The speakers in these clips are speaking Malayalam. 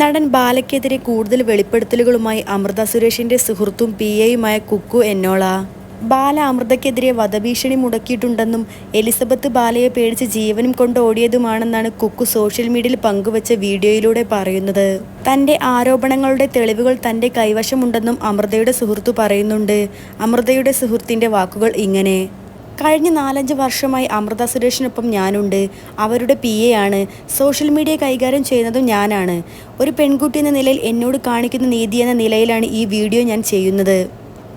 നടൻ ബാലയ്ക്കെതിരെ കൂടുതൽ വെളിപ്പെടുത്തലുകളുമായി അമൃത സുരേഷിന്റെ സുഹൃത്തും പി എയുമായ കുക്കു എന്നോള. ബാല അമൃതയ്ക്കെതിരെ വധഭീഷണി മുടക്കിയിട്ടുണ്ടെന്നും എലിസബത്ത് ബാലയെ പേടിച്ച് ജീവനും കൊണ്ട് ഓടിയതുമാണെന്നാണ് കുക്കു സോഷ്യൽ മീഡിയയിൽ പങ്കുവച്ച വീഡിയോയിലൂടെ പറയുന്നത്. തന്റെ ആരോപണങ്ങളുടെ തെളിവുകൾ തന്റെ കൈവശമുണ്ടെന്നും അമൃതയുടെ സുഹൃത്തു പറയുന്നുണ്ട്. അമൃതയുടെ സുഹൃത്തിന്റെ വാക്കുകൾ ഇങ്ങനെ. കഴിഞ്ഞ നാലഞ്ച് വർഷമായി അമൃത സുരേഷിനൊപ്പം ഞാനുണ്ട്. അവരുടെ പി എ ആണ്. സോഷ്യൽ മീഡിയ കൈകാര്യം ചെയ്യുന്നതും ഞാനാണ്. ഒരു പെൺകുട്ടി എന്ന നിലയിൽ എന്നോട് കാണിക്കുന്ന നീതി എന്ന നിലയിലാണ് ഈ വീഡിയോ ഞാൻ ചെയ്യുന്നത്.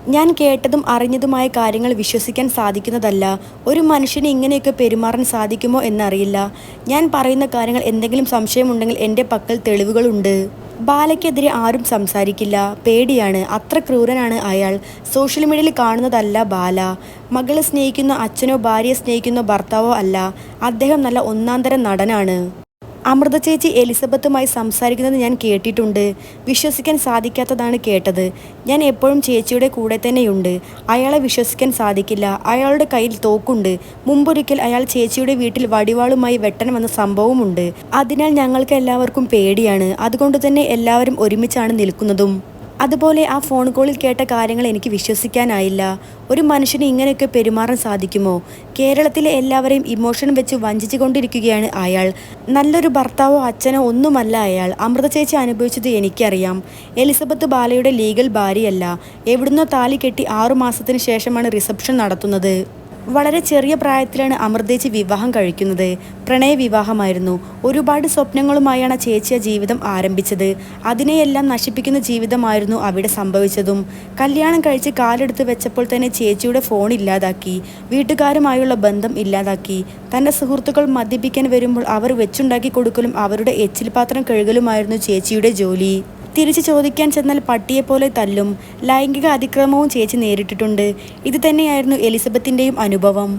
ഞാൻ കേട്ടതും അറിഞ്ഞതുമായ കാര്യങ്ങൾ വിശ്വസിക്കാൻ സാധിക്കുന്നതല്ല. ഒരു മനുഷ്യന് ഇങ്ങനെയൊക്കെ പെരുമാറാൻ സാധിക്കുമോ എന്നറിയില്ല. ഞാൻ പറയുന്ന കാര്യങ്ങൾ എന്തെങ്കിലും സംശയമുണ്ടെങ്കിൽ എന്റെ പക്കൽ തെളിവുകളുണ്ട്. ബാലയ്ക്കെതിരെ ആരും സംസാരിക്കില്ല. പേടിയാണ്. അത്ര ക്രൂരനാണ് അയാൾ. സോഷ്യൽ മീഡിയയിൽ കാണുന്നതല്ല ബാല. മകളെ സ്നേഹിക്കുന്ന അച്ഛനോ ഭാര്യയെ സ്നേഹിക്കുന്ന ഭർത്താവോ അല്ല. അദ്ദേഹം നല്ല ഒന്നാന്തരം നടനാണ്. അമൃത ചേച്ചി എലിസബത്തുമായി സംസാരിക്കുന്നത് ഞാൻ കേട്ടിട്ടുണ്ട്. വിശ്വസിക്കാൻ സാധിക്കാത്തതാണ് കേട്ടത്. ഞാൻ എപ്പോഴും ചേച്ചിയുടെ കൂടെ തന്നെയുണ്ട്. അയാളെ വിശ്വസിക്കാൻ സാധിക്കില്ല. അയാളുടെ കയ്യിൽ തോക്കുണ്ട്. മുമ്പൊരിക്കൽ അയാൾ ചേച്ചിയുടെ വീട്ടിൽ വടിവാളുമായി വെട്ടൻ വന്ന സംഭവമുണ്ട്. അതിനാൽ ഞങ്ങൾക്ക് എല്ലാവർക്കും പേടിയാണ്. അതുകൊണ്ട് തന്നെ എല്ലാവരും ഒരുമിച്ചാണ് നിൽക്കുന്നതും. അതുപോലെ ആ ഫോൺ കോളിൽ കേട്ട കാര്യങ്ങൾ എനിക്ക് വിശ്വസിക്കാനായില്ല. ഒരു മനുഷ്യന് ഇങ്ങനെയൊക്കെ പെരുമാറാൻ സാധിക്കുമോ? കേരളത്തിലെ എല്ലാവരെയും ഇമോഷൻ വെച്ച് വഞ്ചിച്ചു കൊണ്ടിരിക്കുകയാണ് അയാൾ. നല്ലൊരു ഭർത്താവോ അച്ഛനോ ഒന്നുമല്ല അയാൾ. അമൃത ചേച്ചി അനുഭവിച്ചത് എനിക്കറിയാം. എലിസബത്ത് ബാലയുടെ ലീഗൽ ഭാര്യയല്ല. എവിടുന്നോ താലി കെട്ടി ആറു മാസത്തിന് ശേഷമാണ് റിസപ്ഷൻ നടത്തുന്നത്. വളരെ ചെറിയ പ്രായത്തിലാണ് അമൃതേച്ചി വിവാഹം കഴിക്കുന്നത്. പ്രണയ വിവാഹമായിരുന്നു. ഒരുപാട് സ്വപ്നങ്ങളുമായാണ് ചേച്ചിയ ജീവിതം ആരംഭിച്ചത്. അതിനെയെല്ലാം നശിപ്പിക്കുന്ന ജീവിതമായിരുന്നു അവിടെ സംഭവിച്ചതും. കല്യാണം കഴിച്ച് കാലെടുത്ത് വെച്ചപ്പോൾ തന്നെ ചേച്ചിയുടെ ഫോൺ ഇല്ലാതാക്കി. വീട്ടുകാരുമായുള്ള ബന്ധം ഇല്ലാതാക്കി. തന്റെ സുഹൃത്തുക്കൾ മദ്യപിക്കാൻ വരുമ്പോൾ അവർ വെച്ചുണ്ടാക്കി കൊടുക്കലും അവരുടെ എച്ചിൽ പാത്രം കഴുകലുമായിരുന്നു ചേച്ചിയുടെ ജോലി. തിരിച്ചു ചോദിക്കാൻ ചെന്നാൽ പട്ടിയെപ്പോലെ തല്ലും. ലൈംഗിക അതിക്രമവും ചേച്ചി നേരിട്ടിട്ടുണ്ട്. ഇത് തന്നെയായിരുന്നു എലിസബത്തിന്റെയും അനുഭവം.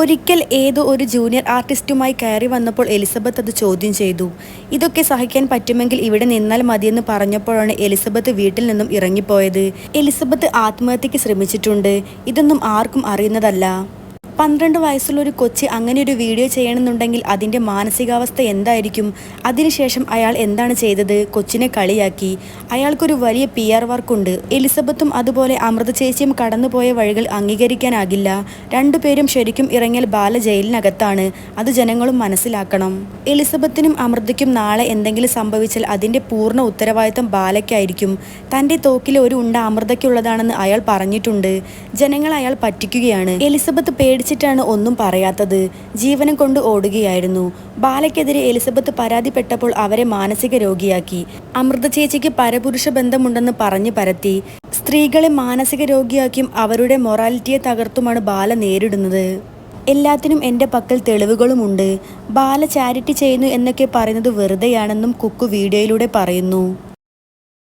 ഒരിക്കൽ ഏതോ ഒരു ജൂനിയർ ആർട്ടിസ്റ്റുമായി കയറി വന്നപ്പോൾ എലിസബത്ത് അത് ചോദ്യം ചെയ്തു. ഇതൊക്കെ സഹിക്കാൻ പറ്റുമെങ്കിൽ ഇവിടെ നിന്നാൽ മതിയെന്ന് പറഞ്ഞപ്പോഴാണ് എലിസബത്ത് വീട്ടിൽ നിന്നും ഇറങ്ങിപ്പോയത്. എലിസബത്ത് ആത്മഹത്യക്ക് ശ്രമിച്ചിട്ടുണ്ട്. ഇതൊന്നും ആർക്കും അറിയുന്നതല്ല. പന്ത്രണ്ട് വയസ്സുള്ള ഒരു കൊച്ചി അങ്ങനെ ഒരു വീഡിയോ ചെയ്യണമെന്നുണ്ടെങ്കിൽ അതിന്റെ മാനസികാവസ്ഥ എന്തായിരിക്കും? അതിനുശേഷം അയാൾ എന്താണ് ചെയ്തത്? കൊച്ചിനെ കളിയാക്കി. അയാൾക്കൊരു വലിയ പി ആർ വർക്കുണ്ട്. എലിസബത്തും അതുപോലെ അമൃത ചേച്ചിയും കടന്നുപോയ വഴികൾ അംഗീകരിക്കാനാകില്ല. രണ്ടുപേരും ശരിക്കും ഇറങ്ങിയാൽ ബാല ജയിലിനകത്താണ്. അത് ജനങ്ങളും മനസ്സിലാക്കണം. എലിസബത്തിനും അമൃതയ്ക്കും നാളെ എന്തെങ്കിലും സംഭവിച്ചാൽ അതിന്റെ പൂർണ ഉത്തരവാദിത്തം ബാലയ്ക്കായിരിക്കും. തന്റെ തോക്കിൽ ഒരു ഉണ്ട അമൃതയ്ക്കുള്ളതാണെന്ന് അയാൾ പറഞ്ഞിട്ടുണ്ട്. ജനങ്ങൾ അയാൾ പറ്റിക്കുകയാണ്. എലിസബത്ത് പേടിച്ചിട്ടാണ് ഒന്നും പറയാത്തത്. ജീവനം കൊണ്ട് ഓടുകയായിരുന്നു. ബാലയ്ക്കെതിരെ എലിസബത്ത് പരാതിപ്പെട്ടപ്പോൾ അവരെ മാനസിക രോഗിയാക്കി. അമൃത ചേച്ചിക്ക് പരപുരുഷ ബന്ധമുണ്ടെന്ന് പറഞ്ഞു പരത്തി. സ്ത്രീകളെ മാനസിക രോഗിയാക്കിയും അവരുടെ മൊറാലിറ്റിയെ തകർത്തുമാണ് ബാല നേരിടുന്നത്. എല്ലാത്തിനും എന്റെ പക്കൽ തെളിവുകളുമുണ്ട്. ബാല ചാരിറ്റി ചെയ്യുന്നു എന്നൊക്കെ പറയുന്നത് വെറുതെയാണെന്നും കുക്കു വീഡിയോയിലൂടെ പറയുന്നു.